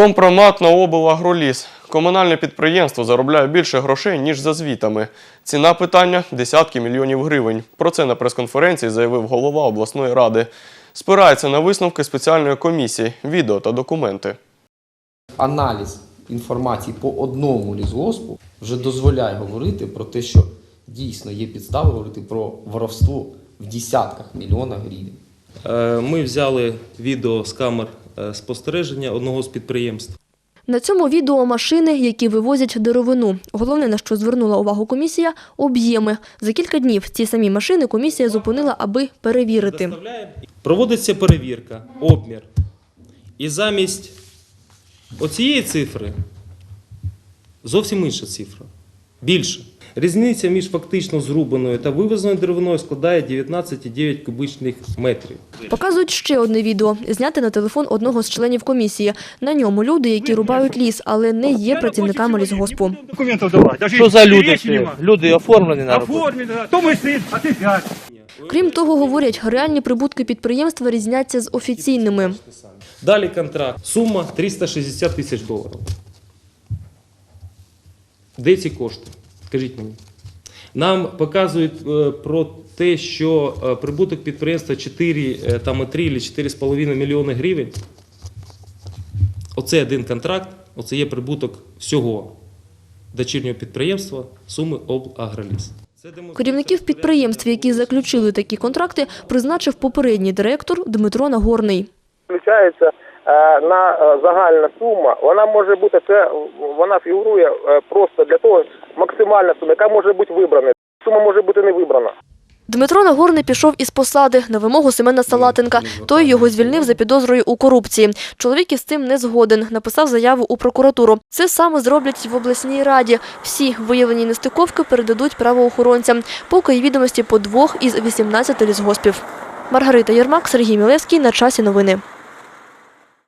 Компромат на облагроліс. Комунальне підприємство заробляє більше грошей, ніж за звітами. Ціна питання – десятки мільйонів гривень. Про це на прес-конференції заявив голова обласної ради. Спирається на висновки спеціальної комісії, відео та документи. аналіз інформації по одному лісгоспу вже дозволяє говорити про те, що дійсно є підстави говорити про воровство в десятках мільйонах гривень. Е, Ми взяли відео з камер спостереження одного з підприємств. На цьому відео машини, які вивозять деревину. Головне, на що звернула увагу комісія – об'єми. За кілька днів ці самі машини комісія зупинила, аби перевірити. Проводиться перевірка, обмір. І замість оцієї цифри зовсім інша цифра. Більше. Різниця між фактично зрубаною та вивезеною деревиною складає 19,9 кубичних метрів. Показують ще одне відео, зняте на телефон одного з членів комісії. На ньому люди, які рубають ліс, але не є працівниками лісгоспу. Що за люди? Люди оформлені на роботу. Оформи, да. То мой сын, а ты пять. Крім того, говорять, реальні прибутки підприємства різняться з офіційними. Далі контракт. Сума 360 тисяч доларів. Де ці кошти? Скажіть мені. Нам показують е, про те, що е, прибуток підприємства 4, е, там, і 3 чи 4,5 мільйони гривень. Оце один контракт, оце є прибуток всього дочірнього підприємства суми облагроліс. Керівників підприємств, які заключили такі контракти, призначив попередній директор Дмитро Нагорний. Включається на е, загальна сума. Вона може бути це, вона фігурує е, просто для того максимальна сума, яка може бути вибрана. Сума може бути не вибрана. Дмитро Нагорний пішов із посади на вимогу Семена Салатенка. Той його звільнив за підозрою у корупції. Чоловік із цим не згоден. Написав заяву у прокуратуру. Це саме зроблять в обласній раді. Всі виявлені нестиковки передадуть правоохоронцям. Поки й відомості по двох із 18 лісгоспів. Маргарита Єрмак, Сергій Мілевський. На часі новини.